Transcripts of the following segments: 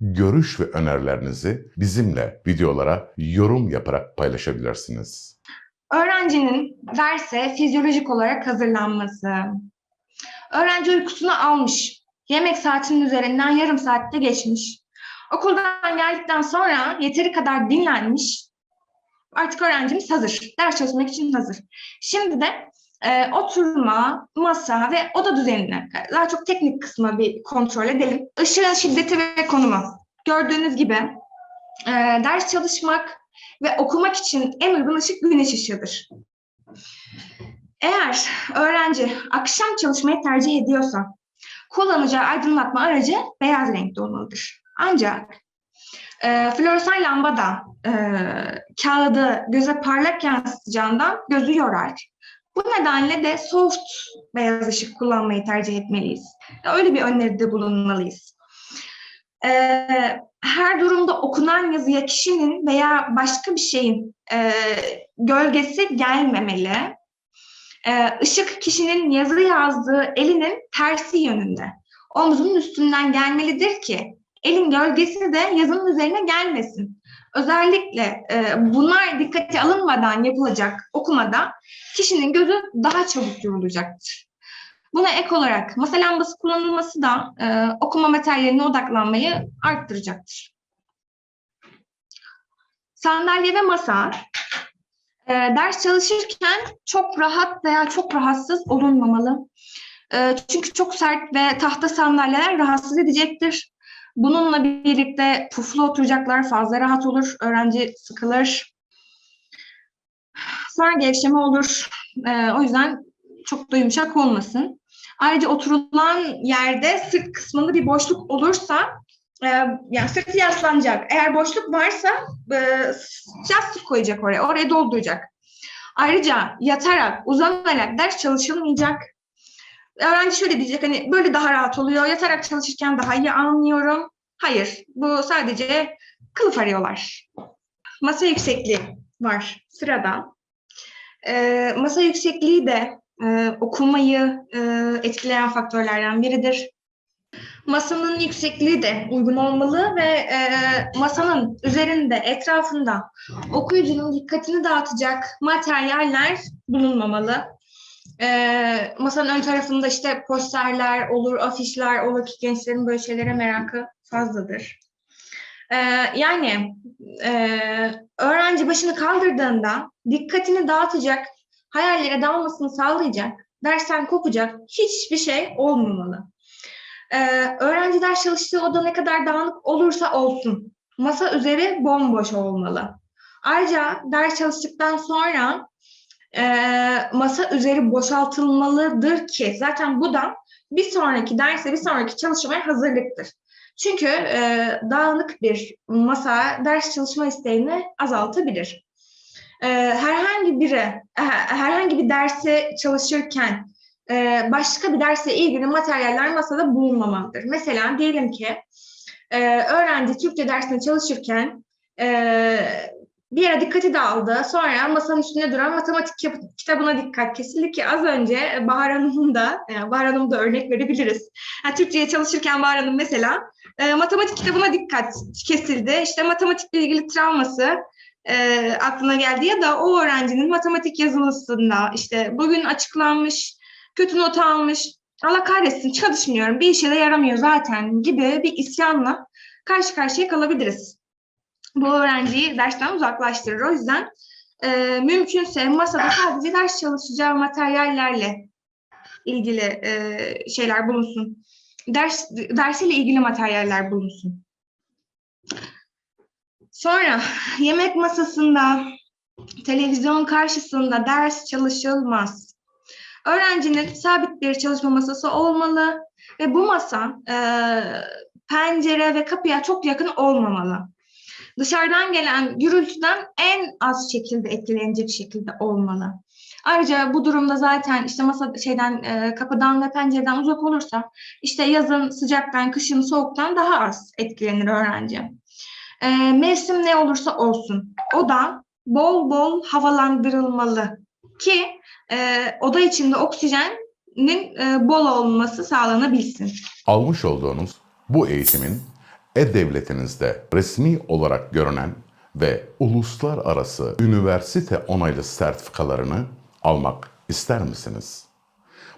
görüş ve önerilerinizi bizimle videolara yorum yaparak paylaşabilirsiniz. Öğrencinin derse fizyolojik olarak hazırlanması. Öğrenci uykusunu almış. Yemek saatinin üzerinden yarım saatte geçmiş. Okuldan geldikten sonra yeteri kadar dinlenmiş. Artık öğrencimiz hazır. Ders çalışmak için hazır. Şimdi de e, oturma, masa ve oda düzenine daha çok teknik kısmı bir kontrol edelim. Işığın şiddeti ve konumu. Gördüğünüz gibi e, ders çalışmak ve okumak için en uygun ışık güneş ışığıdır. Eğer öğrenci akşam çalışmayı tercih ediyorsa kullanacağı aydınlatma aracı beyaz renkte olmalıdır. Ancak e, floresan lamba da e, kağıdı göze parlak yansıtacağından gözü yorar. Bu nedenle de soft beyaz ışık kullanmayı tercih etmeliyiz. Öyle bir öneride bulunmalıyız. E, her durumda okunan yazıya kişinin veya başka bir şeyin e, gölgesi gelmemeli. E, ışık kişinin yazı yazdığı elinin tersi yönünde. Omzunun üstünden gelmelidir ki elin gölgesi de yazının üzerine gelmesin. Özellikle e, bunlar dikkate alınmadan yapılacak okumada kişinin gözü daha çabuk yorulacaktır. Buna ek olarak masa lambası kullanılması da e, okuma materyaline odaklanmayı arttıracaktır. Sandalye ve masa e, ders çalışırken çok rahat veya çok rahatsız olunmamalı. E, çünkü çok sert ve tahta sandalyeler rahatsız edecektir. Bununla birlikte puflu oturacaklar fazla rahat olur, öğrenci sıkılır. Sonra gevşeme olur. E, o yüzden çok da yumuşak olmasın. Ayrıca oturulan yerde sırt kısmında bir boşluk olursa e, yani sırtı yaslanacak. Eğer boşluk varsa e, yastık koyacak oraya, oraya dolduracak. Ayrıca yatarak, uzanarak ders çalışılmayacak. Öğrenci şöyle diyecek hani böyle daha rahat oluyor, yatarak çalışırken daha iyi anlıyorum. Hayır, bu sadece kılıf arıyorlar. Masa yüksekliği var sırada. E, masa yüksekliği de e, okumayı e, etkileyen faktörlerden biridir. Masanın yüksekliği de uygun olmalı ve e, masanın üzerinde, etrafında okuyucunun dikkatini dağıtacak materyaller bulunmamalı. E, masanın ön tarafında işte posterler olur, afişler olur ki gençlerin böyle şeylere merakı fazladır. E, yani e, öğrenci başını kaldırdığında dikkatini dağıtacak hayallere dalmasını sağlayacak, dersten kopacak hiçbir şey olmamalı. Ee, öğrenci ders çalıştığı oda ne kadar dağınık olursa olsun, masa üzeri bomboş olmalı. Ayrıca ders çalıştıktan sonra e, masa üzeri boşaltılmalıdır ki zaten bu da bir sonraki derse, bir sonraki çalışmaya hazırlıktır. Çünkü e, dağınık bir masa ders çalışma isteğini azaltabilir e, herhangi biri e, herhangi bir derse çalışırken e, başka bir derse ilgili materyaller masada bulunmamalıdır. Mesela diyelim ki e, öğrenci Türkçe dersine çalışırken e, bir yere dikkati dağıldı. Sonra masanın üstünde duran matematik kitabına dikkat kesildi ki az önce Bahar Hanım'ın da, yani Bahar Hanım'ı da örnek verebiliriz. Yani Türkçe'ye çalışırken Bahar Hanım mesela e, matematik kitabına dikkat kesildi. İşte matematikle ilgili travması, e, aklına geldi ya da o öğrencinin matematik yazılısında işte bugün açıklanmış, kötü not almış, Allah kahretsin çalışmıyorum, bir işe de yaramıyor zaten gibi bir isyanla karşı karşıya kalabiliriz. Bu öğrenciyi dersten uzaklaştırır. O yüzden e, mümkünse masada sadece ders çalışacağı materyallerle ilgili e, şeyler bulunsun. Ders dersiyle ilgili materyaller bulunsun. Sonra yemek masasında, televizyon karşısında ders çalışılmaz. Öğrencinin sabit bir çalışma masası olmalı ve bu masa e, pencere ve kapıya çok yakın olmamalı. Dışarıdan gelen gürültüden en az şekilde etkilenecek şekilde olmalı. Ayrıca bu durumda zaten işte masa şeyden e, kapıdan ve pencereden uzak olursa işte yazın sıcaktan, kışın soğuktan daha az etkilenir öğrenci. E, mevsim ne olursa olsun oda bol bol havalandırılmalı ki e, oda içinde oksijenin e, bol olması sağlanabilsin. Almış olduğunuz bu eğitimin e-devletinizde resmi olarak görünen ve uluslararası üniversite onaylı sertifikalarını almak ister misiniz?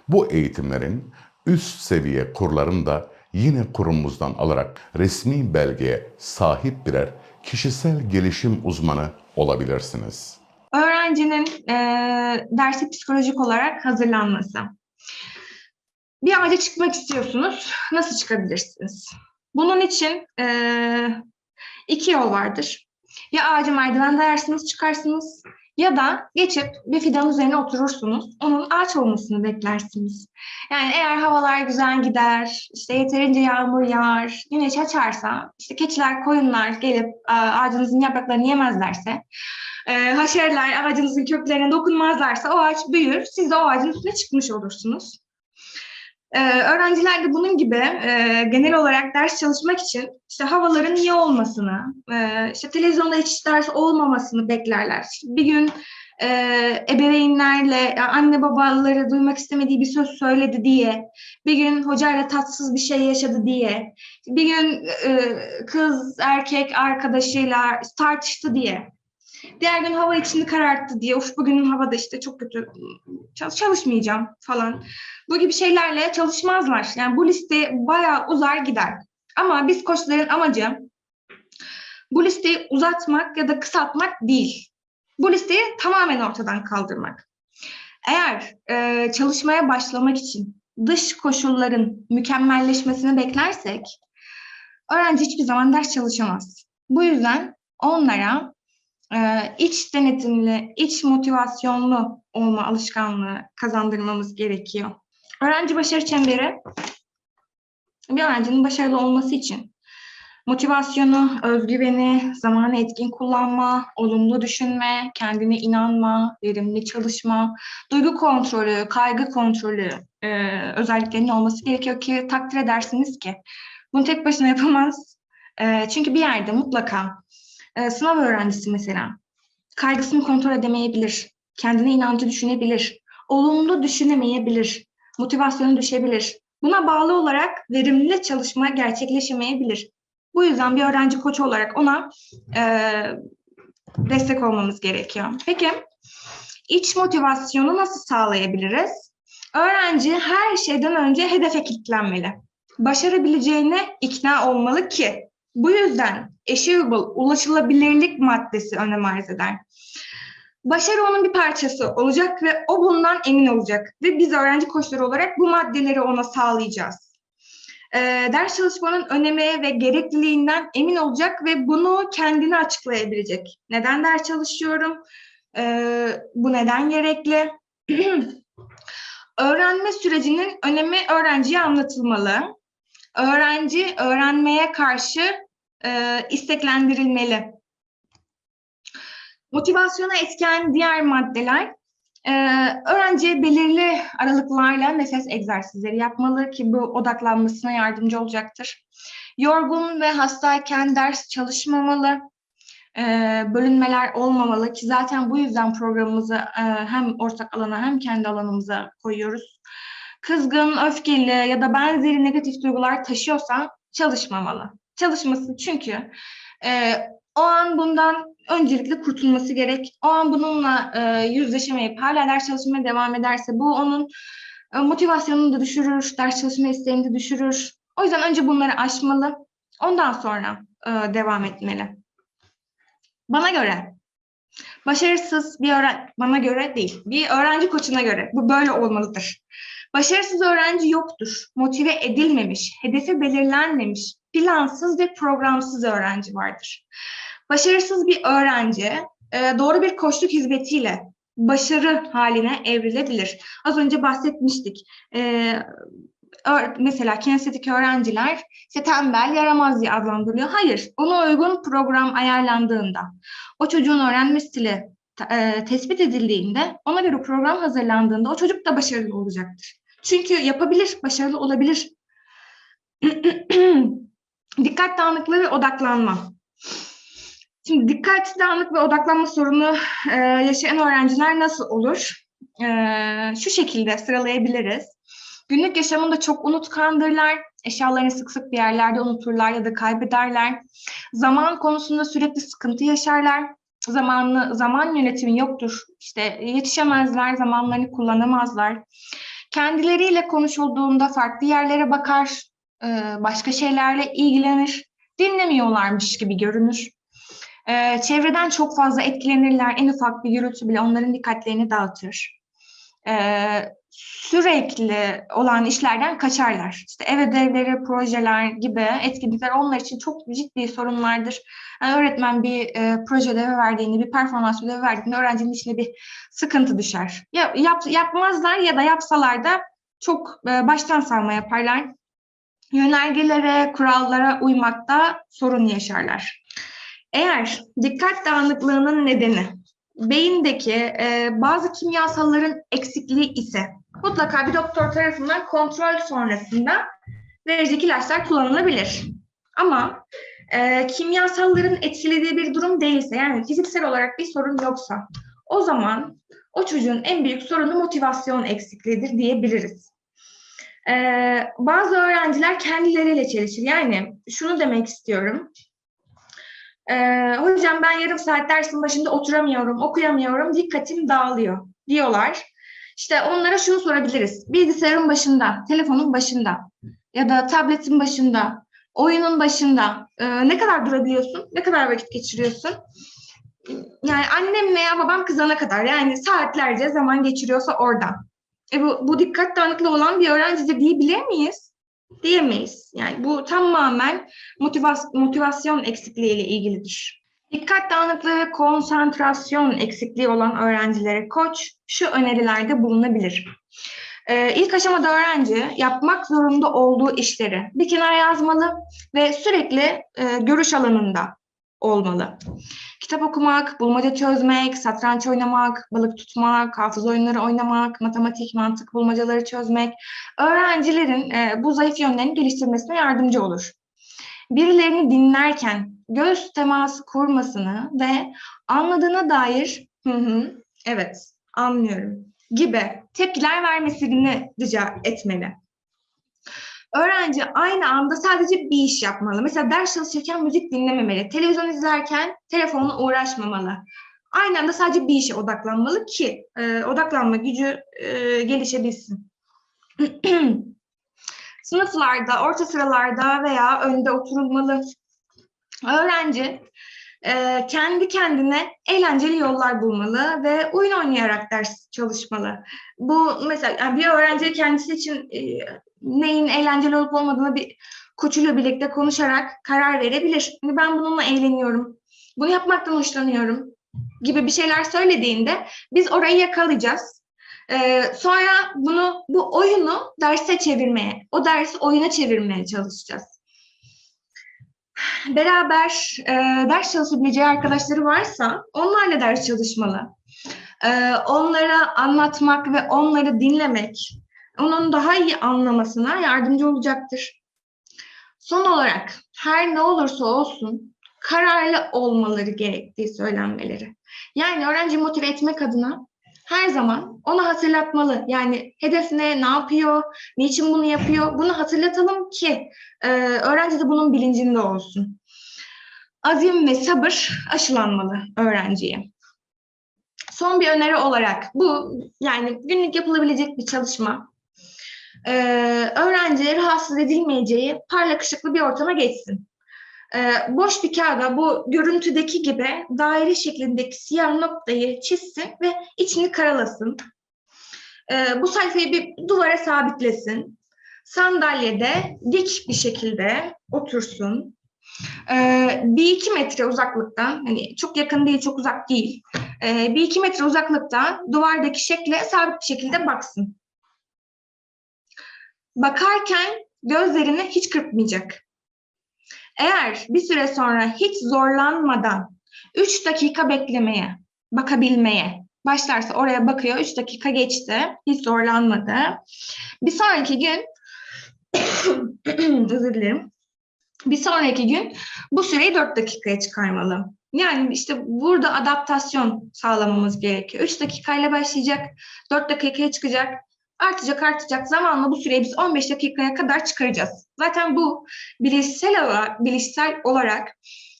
Bu eğitimlerin üst seviye kurlarını da yine kurumumuzdan alarak resmi belgeye sahip birer kişisel gelişim uzmanı olabilirsiniz. Öğrencinin e, dersi psikolojik olarak hazırlanması. Bir ağaca çıkmak istiyorsunuz. Nasıl çıkabilirsiniz? Bunun için e, iki yol vardır. Ya ağacı merdiven dayarsınız, çıkarsınız ya da geçip bir fidan üzerine oturursunuz. Onun ağaç olmasını beklersiniz. Yani eğer havalar güzel gider, işte yeterince yağmur yağar, güneş açarsa, işte keçiler, koyunlar gelip e, ağacınızın yapraklarını yemezlerse, e, haşereler ağacınızın köklerine dokunmazlarsa o ağaç büyür, siz de o ağacın üstüne çıkmış olursunuz. Ee, öğrenciler de bunun gibi e, genel olarak ders çalışmak için işte havaların iyi olmasını, e, işte televizyonda hiç ders olmamasını beklerler. Bir gün e, ebeveynlerle anne babaları duymak istemediği bir söz söyledi diye, bir gün hocayla tatsız bir şey yaşadı diye, bir gün e, kız erkek arkadaşıyla tartıştı diye. Diğer gün hava içini kararttı diye, uf bugünün havada işte çok kötü çalış- çalışmayacağım falan. Bu gibi şeylerle çalışmazlar. Yani bu liste bayağı uzar gider. Ama biz koçların amacı bu listeyi uzatmak ya da kısaltmak değil. Bu listeyi tamamen ortadan kaldırmak. Eğer e, çalışmaya başlamak için dış koşulların mükemmelleşmesini beklersek öğrenci hiçbir zaman ders çalışamaz. Bu yüzden onlara iç denetimli, iç motivasyonlu olma alışkanlığı kazandırmamız gerekiyor. Öğrenci başarı çemberi bir öğrencinin başarılı olması için motivasyonu, özgüveni, zamanı etkin kullanma, olumlu düşünme, kendine inanma, verimli çalışma, duygu kontrolü, kaygı kontrolü e, özelliklerinin olması gerekiyor ki takdir edersiniz ki bunu tek başına yapamaz. E, çünkü bir yerde mutlaka e, sınav öğrencisi mesela kaygısını kontrol edemeyebilir, kendine inancı düşünebilir, olumlu düşünemeyebilir, motivasyonu düşebilir. Buna bağlı olarak verimli çalışma gerçekleşemeyebilir. Bu yüzden bir öğrenci koçu olarak ona e, destek olmamız gerekiyor. Peki iç motivasyonu nasıl sağlayabiliriz? Öğrenci her şeyden önce hedefe kilitlenmeli. Başarabileceğine ikna olmalı ki bu yüzden achievable, ulaşılabilirlik maddesi önem arz eder. Başarı onun bir parçası olacak ve o bundan emin olacak. Ve biz öğrenci koçları olarak bu maddeleri ona sağlayacağız. Ee, ders çalışmanın önemi ve gerekliliğinden emin olacak ve bunu kendine açıklayabilecek. Neden ders çalışıyorum? Ee, bu neden gerekli? Öğrenme sürecinin önemi öğrenciye anlatılmalı. Öğrenci öğrenmeye karşı e, isteklendirilmeli. Motivasyona etken diğer maddeler, e, öğrenci belirli aralıklarla nefes egzersizleri yapmalı ki bu odaklanmasına yardımcı olacaktır. Yorgun ve hastayken ders çalışmamalı, e, bölünmeler olmamalı ki zaten bu yüzden programımızı e, hem ortak alana hem kendi alanımıza koyuyoruz. Kızgın, öfkeli ya da benzeri negatif duygular taşıyorsa çalışmamalı. Çalışması çünkü e, o an bundan öncelikle kurtulması gerek. O an bununla e, yüzleşemeyip hala ders çalışmaya devam ederse bu onun e, motivasyonunu da düşürür, ders çalışma isteğini de düşürür. O yüzden önce bunları aşmalı. Ondan sonra e, devam etmeli. Bana göre başarısız bir öğrenci, bana göre değil, bir öğrenci koçuna göre bu böyle olmalıdır. Başarısız öğrenci yoktur. Motive edilmemiş, hedefi belirlenmemiş, plansız ve programsız öğrenci vardır. Başarısız bir öğrenci e, doğru bir koçluk hizmetiyle başarı haline evrilebilir. Az önce bahsetmiştik. Ör- mesela kinestetik öğrenciler işte tembel, yaramaz diye adlandırılıyor. Hayır, ona uygun program ayarlandığında, o çocuğun öğrenme stili e, tespit edildiğinde, ona göre program hazırlandığında o çocuk da başarılı olacaktır. Çünkü yapabilir, başarılı olabilir. Dikkat dağınıklığı ve odaklanma. Şimdi dikkat dağınık ve odaklanma sorunu e, yaşayan öğrenciler nasıl olur? E, şu şekilde sıralayabiliriz. Günlük yaşamında çok unutkandırlar, eşyalarını sık sık bir yerlerde unuturlar ya da kaybederler. Zaman konusunda sürekli sıkıntı yaşarlar. Zamanlı, zaman yönetimi yoktur. İşte yetişemezler, zamanlarını kullanamazlar. Kendileriyle konuşulduğunda farklı yerlere bakar, e, başka şeylerle ilgilenir, dinlemiyorlarmış gibi görünür. E, çevreden çok fazla etkilenirler, en ufak bir gürültü bile onların dikkatlerini dağıtır. Sürekli olan işlerden kaçarlar. İşte ev ödevleri, projeler gibi etkinlikler onlar için çok ciddi sorunlardır. Yani öğretmen bir e, proje ödevi verdiğinde, bir performans ödevi verdiğinde öğrencinin içine bir sıkıntı düşer. Ya, yap, yapmazlar ya da yapsalar da çok e, baştan savma yaparlar. Yönergelere, kurallara uymakta sorun yaşarlar. Eğer dikkat dağınıklığının nedeni beyindeki e, bazı kimyasalların eksikliği ise mutlaka bir doktor tarafından kontrol sonrasında verici ilaçlar kullanılabilir. Ama e, kimyasalların etkilediği bir durum değilse yani fiziksel olarak bir sorun yoksa o zaman o çocuğun en büyük sorunu motivasyon eksikliğidir diyebiliriz. Ee, bazı öğrenciler kendileriyle çelişir. Yani şunu demek istiyorum. Ee, hocam ben yarım saat dersin başında oturamıyorum, okuyamıyorum, dikkatim dağılıyor diyorlar. İşte onlara şunu sorabiliriz. Bilgisayarın başında, telefonun başında ya da tabletin başında, oyunun başında e, ne kadar durabiliyorsun, ne kadar vakit geçiriyorsun? Yani annem veya babam kızana kadar yani saatlerce zaman geçiriyorsa orada. E bu, bu dikkat dağınıklığı olan bir öğrencidir diyebilir miyiz? Diyemeyiz. Yani bu tamamen motivas- motivasyon eksikliğiyle ilgilidir. Dikkat dağınıklığı ve konsantrasyon eksikliği olan öğrencilere koç şu önerilerde bulunabilir. Ee, ilk aşamada öğrenci yapmak zorunda olduğu işleri bir kenara yazmalı ve sürekli e, görüş alanında olmalı. Kitap okumak, bulmaca çözmek, satranç oynamak, balık tutmak, hafıza oyunları oynamak, matematik, mantık bulmacaları çözmek, öğrencilerin e, bu zayıf yönlerini geliştirmesine yardımcı olur. Birilerini dinlerken göz teması kurmasını ve anladığına dair hı hı, evet anlıyorum gibi tepkiler vermesini rica etmeli. Öğrenci aynı anda sadece bir iş yapmalı. Mesela ders çalışırken müzik dinlememeli. Televizyon izlerken telefonla uğraşmamalı. Aynı anda sadece bir işe odaklanmalı ki e, odaklanma gücü e, gelişebilsin. Sınıflarda, orta sıralarda veya önde oturulmalı. Öğrenci e, kendi kendine eğlenceli yollar bulmalı ve oyun oynayarak ders çalışmalı. Bu mesela yani bir öğrenci kendisi için e, neyin eğlenceli olup olmadığını bir koçuyla birlikte konuşarak karar verebilir. Hani ben bununla eğleniyorum, bunu yapmaktan hoşlanıyorum gibi bir şeyler söylediğinde biz orayı yakalayacağız. Ee, sonra bunu bu oyunu derse çevirmeye, o dersi oyuna çevirmeye çalışacağız. Beraber e, ders çalışabileceği arkadaşları varsa onlarla ders çalışmalı. Ee, onlara anlatmak ve onları dinlemek, onun daha iyi anlamasına yardımcı olacaktır. Son olarak her ne olursa olsun kararlı olmaları gerektiği söylenmeleri. Yani öğrenci motive etmek adına her zaman onu hatırlatmalı. Yani hedefine ne yapıyor, niçin bunu yapıyor bunu hatırlatalım ki e, öğrenci de bunun bilincinde olsun. Azim ve sabır aşılanmalı öğrenciye. Son bir öneri olarak bu yani günlük yapılabilecek bir çalışma. Ee, öğrenci rahatsız edilmeyeceği parlak ışıklı bir ortama geçsin. Ee, boş bir kağıda bu görüntüdeki gibi daire şeklindeki siyah noktayı çizsin ve içini karalasın. Ee, bu sayfayı bir duvara sabitlesin. Sandalyede dik bir şekilde otursun. Ee, bir iki metre uzaklıktan, hani çok yakın değil, çok uzak değil. bir iki metre uzaklıkta duvardaki şekle sabit bir şekilde baksın. Bakarken gözlerini hiç kırpmayacak. Eğer bir süre sonra hiç zorlanmadan 3 dakika beklemeye, bakabilmeye başlarsa oraya bakıyor. 3 dakika geçti. Hiç zorlanmadı. Bir sonraki gün özür dilerim. Bir sonraki gün bu süreyi 4 dakikaya çıkarmalı. Yani işte burada adaptasyon sağlamamız gerekiyor. 3 dakikayla başlayacak, 4 dakikaya çıkacak, artacak artacak. Zamanla bu süreyi biz 15 dakikaya kadar çıkaracağız. Zaten bu bilişsel olarak, bilişsel olarak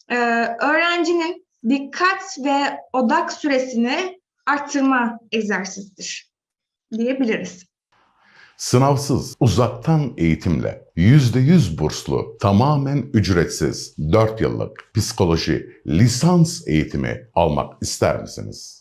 e, öğrencinin dikkat ve odak süresini arttırma egzersizidir diyebiliriz. Sınavsız, uzaktan eğitimle %100 burslu, tamamen ücretsiz 4 yıllık psikoloji lisans eğitimi almak ister misiniz?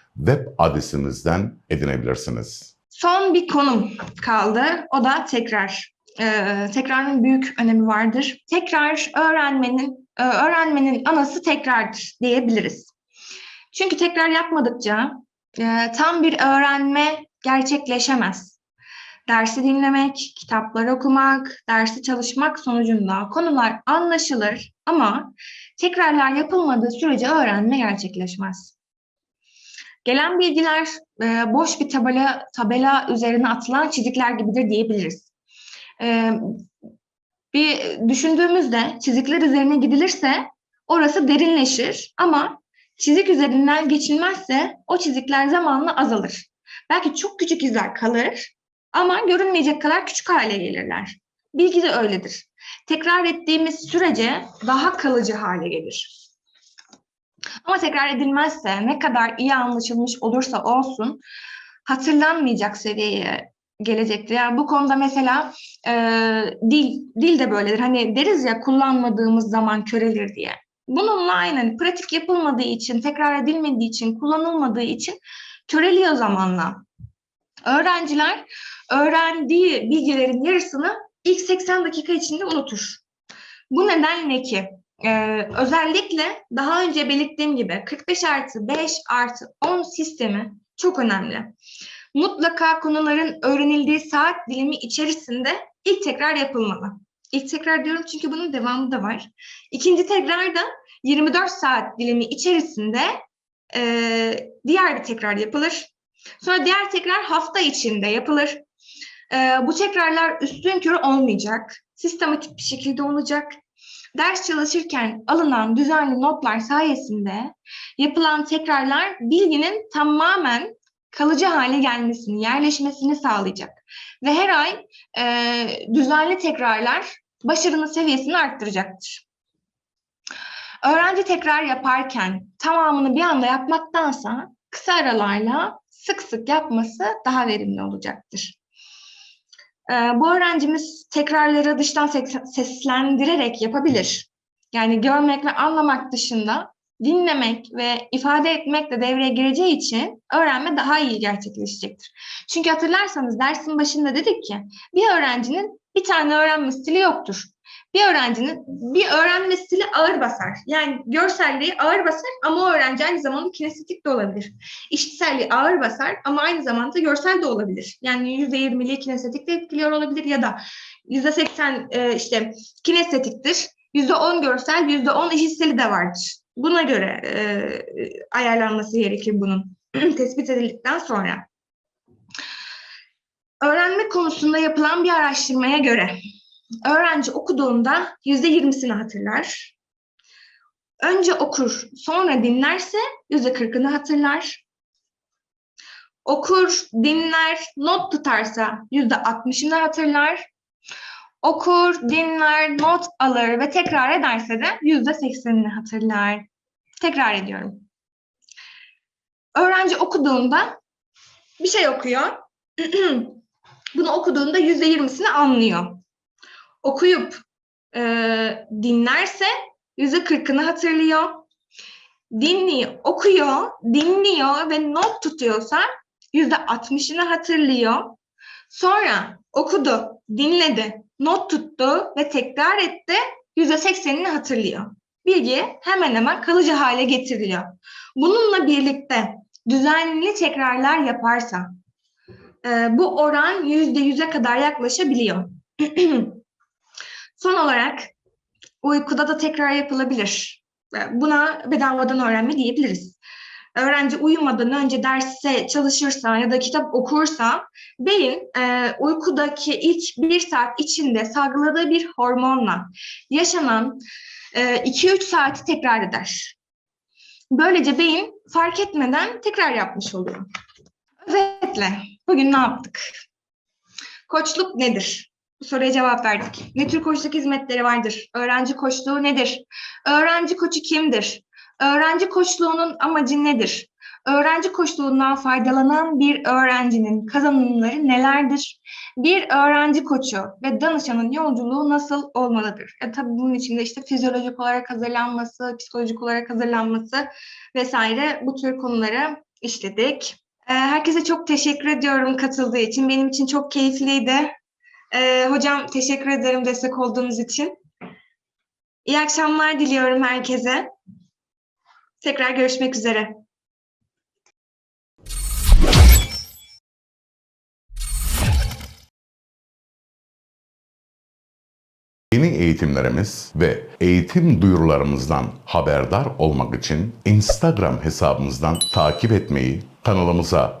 web adresimizden edinebilirsiniz. Son bir konum kaldı. O da tekrar. Ee, tekrarın büyük önemi vardır. Tekrar öğrenmenin e, öğrenmenin anası tekrardır diyebiliriz. Çünkü tekrar yapmadıkça e, tam bir öğrenme gerçekleşemez. Dersi dinlemek, kitaplar okumak, dersi çalışmak sonucunda konular anlaşılır ama tekrarlar yapılmadığı sürece öğrenme gerçekleşmez. Gelen bilgiler e, boş bir tabela tabela üzerine atılan çizikler gibidir diyebiliriz. E, bir düşündüğümüzde çizikler üzerine gidilirse orası derinleşir ama çizik üzerinden geçilmezse o çizikler zamanla azalır. Belki çok küçük izler kalır ama görünmeyecek kadar küçük hale gelirler. Bilgi de öyledir. Tekrar ettiğimiz sürece daha kalıcı hale gelir. Ama tekrar edilmezse ne kadar iyi anlaşılmış olursa olsun hatırlanmayacak seviyeye gelecektir. Yani bu konuda mesela e, dil, dil de böyledir. Hani deriz ya kullanmadığımız zaman körelir diye. Bununla aynı hani pratik yapılmadığı için, tekrar edilmediği için, kullanılmadığı için köreliyor zamanla. Öğrenciler öğrendiği bilgilerin yarısını ilk 80 dakika içinde unutur. Bu nedenle ki ee, özellikle daha önce belirttiğim gibi 45 artı 5 artı 10 sistemi çok önemli. Mutlaka konuların öğrenildiği saat dilimi içerisinde ilk tekrar yapılmalı. İlk tekrar diyorum çünkü bunun devamı da var. İkinci tekrar da 24 saat dilimi içerisinde e, diğer bir tekrar yapılır. Sonra diğer tekrar hafta içinde yapılır. E, bu tekrarlar üstün körü olmayacak. Sistematik bir şekilde olacak. Ders çalışırken alınan düzenli notlar sayesinde yapılan tekrarlar bilginin tamamen kalıcı hale gelmesini, yerleşmesini sağlayacak. Ve her ay e, düzenli tekrarlar başarının seviyesini arttıracaktır. Öğrenci tekrar yaparken tamamını bir anda yapmaktansa kısa aralarla sık sık yapması daha verimli olacaktır. Ee, bu öğrencimiz tekrarları dıştan seslendirerek yapabilir. Yani görmek ve anlamak dışında dinlemek ve ifade etmek de devreye gireceği için öğrenme daha iyi gerçekleşecektir. Çünkü hatırlarsanız dersin başında dedik ki bir öğrencinin bir tane öğrenme stili yoktur. Bir öğrencinin bir öğrenme stili ağır basar. Yani görselliği ağır basar ama o öğrenci aynı zamanda kinestetik de olabilir. İşitselliği ağır basar ama aynı zamanda görsel de olabilir. Yani %20'liği kinestetik de etkiliyor olabilir ya da %80 e, işte kinestetiktir. %10 görsel, %10 işitseli de vardır. Buna göre e, ayarlanması gerekir bunun tespit edildikten sonra. Öğrenme konusunda yapılan bir araştırmaya göre öğrenci okuduğunda yüzde yirmisini hatırlar. Önce okur, sonra dinlerse yüzde kırkını hatırlar. Okur, dinler, not tutarsa yüzde altmışını hatırlar. Okur, dinler, not alır ve tekrar ederse de yüzde seksenini hatırlar. Tekrar ediyorum. öğrenci okuduğunda bir şey okuyor. Bunu okuduğunda yüzde yirmisini anlıyor. Okuyup e, dinlerse yüzde kırkını hatırlıyor. Dinliyor, okuyor, dinliyor ve not tutuyorsa yüzde altmışını hatırlıyor. Sonra okudu, dinledi, not tuttu ve tekrar etti, yüzde seksenini hatırlıyor. Bilgi hemen hemen kalıcı hale getiriliyor. Bununla birlikte düzenli tekrarlar yaparsa e, bu oran yüzde yüze kadar yaklaşabiliyor. Son olarak uykuda da tekrar yapılabilir. E, Buna bedavadan öğrenme diyebiliriz. Öğrenci uyumadan önce derse çalışırsa ya da kitap okursa beyin e, uykudaki ilk bir saat içinde salgıladığı bir hormonla yaşanan 2-3 saati tekrar eder. Böylece beyin fark etmeden tekrar yapmış oluyor. Özetle bugün ne yaptık? Koçluk nedir? Bu soruya cevap verdik. Ne tür koçluk hizmetleri vardır? Öğrenci koçluğu nedir? Öğrenci koçu kimdir? Öğrenci koçluğunun amacı nedir? Öğrenci koçluğundan faydalanan bir öğrencinin kazanımları nelerdir? Bir öğrenci koçu ve danışanın yolculuğu nasıl olmalıdır? E, tabii bunun içinde işte fizyolojik olarak hazırlanması, psikolojik olarak hazırlanması vesaire bu tür konuları işledik. E, herkese çok teşekkür ediyorum katıldığı için. Benim için çok keyifliydi. E, hocam teşekkür ederim destek olduğunuz için. İyi akşamlar diliyorum herkese. Tekrar görüşmek üzere. Yeni eğitimlerimiz ve eğitim duyurularımızdan haberdar olmak için Instagram hesabımızdan takip etmeyi, kanalımıza